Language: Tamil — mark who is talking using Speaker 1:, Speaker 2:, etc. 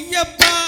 Speaker 1: ஐயப்பா.